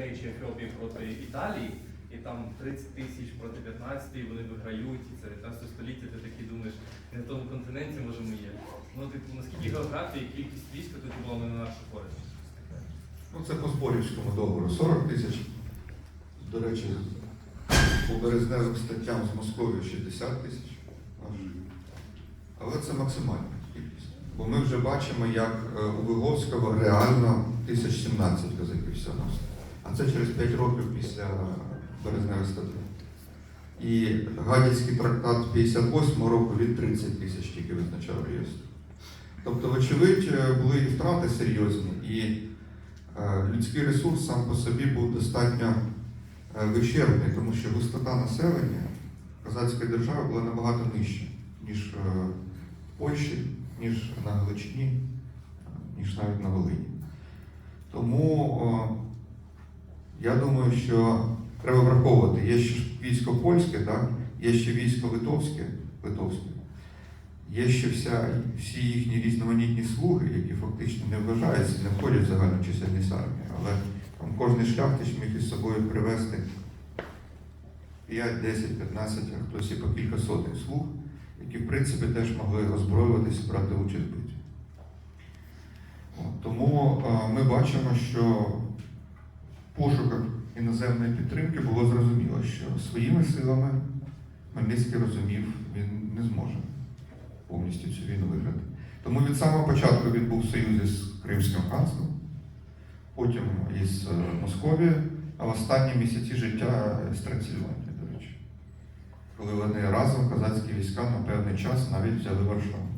Гречі Ефіопії проти Італії, і там 30 тисяч проти 15, і вони виграють, і це 19 століття, ти такий думаєш, не на тому континенті, може ми є. Ну, типу, наскільки географія і кількість війська тоді була не на нашу користь? Ну, це по Зборівському договору 40 тисяч. До речі, по березневим статтям з Московії 60 тисяч. Але це максимальна кількість. Бо ми вже бачимо, як е, у Виговського реально 1017 козаків всього. А це через 5 років після березневих статей. І Гадяцький трактат 58 року він 30 тисяч тільки визначав реєстр. Тобто, вочевидь, е, були і втрати серйозні, і е, людський ресурс сам по собі був достатньо е, вичерпний, тому що густота населення Казацької держави була набагато нижча, ніж в Польщі, ніж на Галичині, ніж навіть на Волині. Тому я думаю, що треба враховувати, є ще військо польське, так? є ще військо литовське, литовське. Є ще вся, всі їхні різноманітні слуги, які фактично не вважаються, не входять в загальну чисельність армії, але там кожний шляхтич міг із собою привезти 5, 10, 15, а хтось і по кілька сотень слуг, які в принципі теж могли озброюватися, брати участь в битві. Тому е, ми бачимо, що пошуках іноземної підтримки було зрозуміло, що своїми силами Хмельницький розумів, він не зможе повністю цю війну виграти. Тому від самого початку він був в союзі з Кримським ханством, потім із е, Московією, а в останні місяці життя з Трансильванії, до речі, коли вони разом козацькі війська на певний час навіть взяли Варшаву.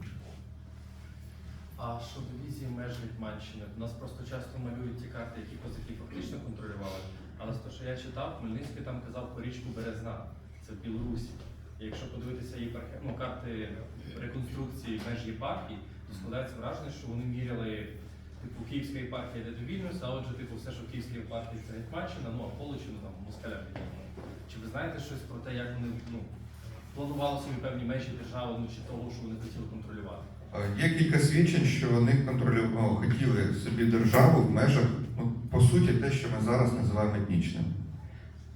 А що дивізії меж Гетьманщини? У нас просто часто малюють ті карти, які козаки фактично контролювали. Але з того, що я читав, Хмельницький там казав по річку Березна, це в Білорусі. І якщо подивитися єпархи... ну, карти реконструкції меж єпархій, то складається враження, що вони міряли типу Київська єпархія йде до Вільнюса, а отже, типу, все, що Київська єпархія це Гетьманщина, ну а Полочину там москалям віддано. Чи ви знаєте щось про те, як вони ну, планували собі певні межі держави, ну чи того, що вони хотіли контролювати? Є кілька свідчень, що вони контролювали, хотіли собі державу в межах, ну, по суті, те, що ми зараз називаємо етнічним.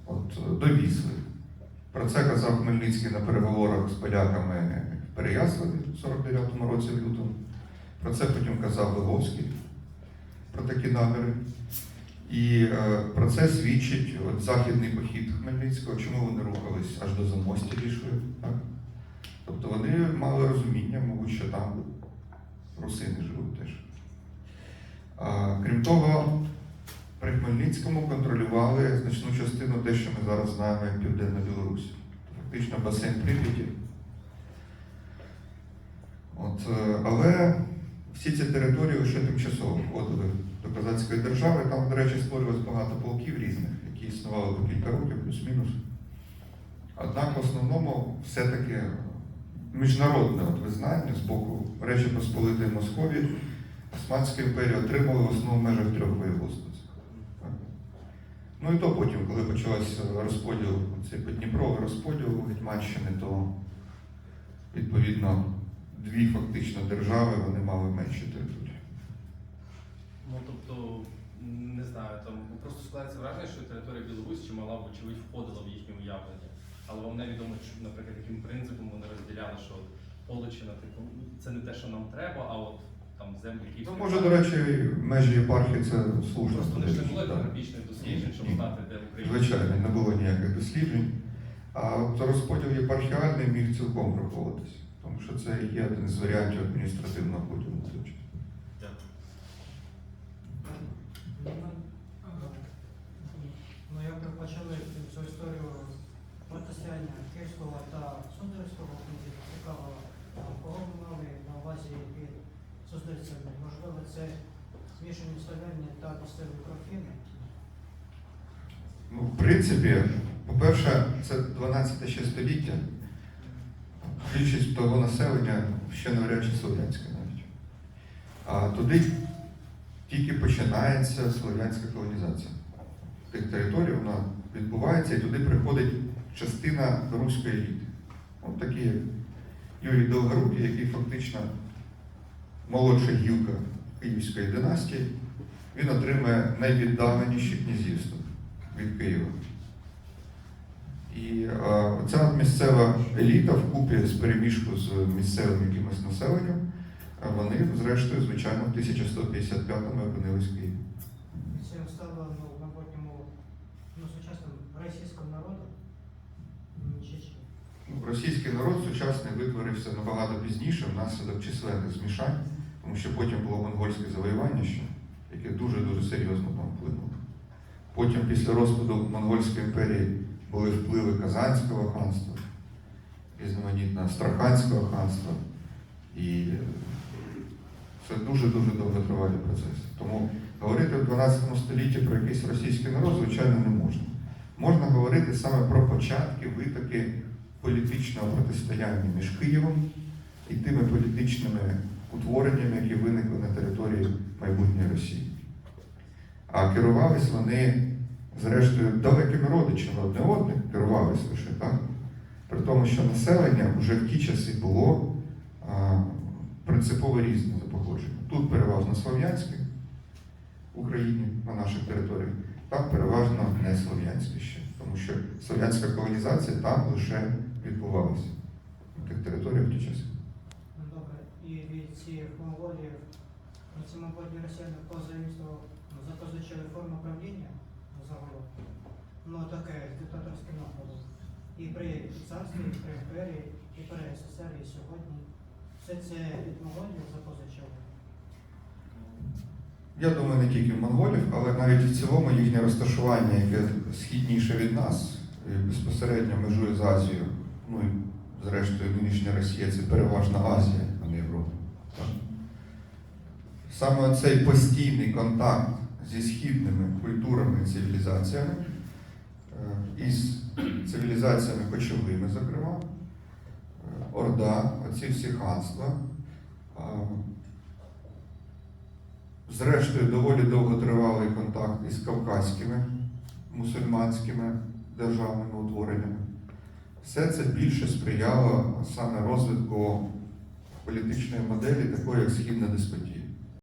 От е, до Вісли. Про це казав Хмельницький на переговорах з поляками в Переяславі в 49-му році в лютому. Про це потім казав Виговський, про такі наміри. І е, про це свідчить от, західний похід Хмельницького, чому вони рухались аж до Замостя дійшли. Так? Тобто вони мали розуміння, мабуть, що там русини живуть теж. А, крім того, при Хмельницькому контролювали значну частину те, що ми зараз знаємо як Південна Білорусь. Фактично басейн Прип'яті. Е, але всі ці території лише тимчасово входили до Казацької держави. Там, до речі, створювалось багато полків різних, які існували по кілька років, плюс-мінус. Однак в основному все-таки міжнародне визнання з боку Речі Посполитої Московії Османська імперія отримала в основному в межах трьох воєводств. Ну і то потім, коли почався розподіл, цей Дніпровий розподіл Гетьманщини, то відповідно дві фактично держави вони мали менші території. Ну тобто, не знаю, там просто складається враження, що територія Білорусі чимала, вочевидь, входила в їхнє уявлення. Але вам невідомо, що, наприклад, яким принципом вони розділяли, що Полочина, типу, це не те, що нам треба, а от там землі Ну, може, до речі, межі єпархії це слушно. Просто не ж не було етнографічних досліджень, щоб знати, де Україна. Звичайно, не було ніяких досліджень. А от розподіл єпархіальний міг цілком враховуватися, тому що це є один з варіантів адміністративного поділу. звичайно. Дякую. Ну, як ви почали цю історію протистояння Київського та Суздальського князів, цікаво, а кого ви мали на увазі під Суздальцями? Можливо, це змішані славяні та місцеві профіни? Ну, в принципі, по-перше, це 12 ще століття. Більшість того населення ще навряд чи слов'янське навіть. А туди тільки починається слов'янська колонізація. Тих територій вона відбувається і туди приходить частина руської еліти. От такі, як Юрій Долгорукий, який фактично молодша гілка Київської династії, він отримує найвіддаленіші князівства. від Києва. І е, ця місцева еліта вкупі з переміжку з місцевим якимось населенням, е, вони, зрештою, звичайно, в 1155-му опинились в Києві. Це стало ну, в майбутньому ну, сучасним російським народом. М, Чи що? Ну, Російський народ сучасний витворився набагато пізніше внаслідок численних змішань, тому що потім було монгольське завоювання ще, яке дуже-дуже серйозно там вплинуло. Потім, після розпаду Монгольської імперії, були впливи Казанського ханства, різноманітне Астраханського ханства. І е, це дуже-дуже довготривалі процеси. Тому говорити в 12 столітті про якийсь російський народ, звичайно, не можна. Можна говорити саме про початки витоки політичного протистояння між Києвом і тими політичними утвореннями, які виникли на території майбутньої Росії. А керувались вони, зрештою, далекими родичами одне одне, керувались лише так. При тому, що населення вже в ті часи було а, принципово різне за походженням. Тут переважно слов'янське в Україні на наших територіях, там переважно не слов'янське ще, тому що слов'янська колонізація там лише відбувалася на тих територіях в ті часи. І від цих монголів, ці мабуть росіяни ну, запозичили форму правління загалом. Ну, таке з диктаторським. І при царстві, і при імперії, і при СССР, і сьогодні. Все це від монголів запозичили. Я думаю, не тільки в монголів, але навіть в цілому їхнє розташування, яке східніше від нас, безпосередньо межує з Азією. Ну і зрештою нинішня Росія це переважно Азія, а не Європа. Так? Саме цей постійний контакт зі східними культурами і цивілізаціями, е, із цивілізаціями кочовими, зокрема, е, Орда, оці всі ханства. е, Зрештою, доволі довготривалий контакт із кавказькими мусульманськими державними утвореннями. Все це більше сприяло саме розвитку політичної моделі, такої як східна деспотія.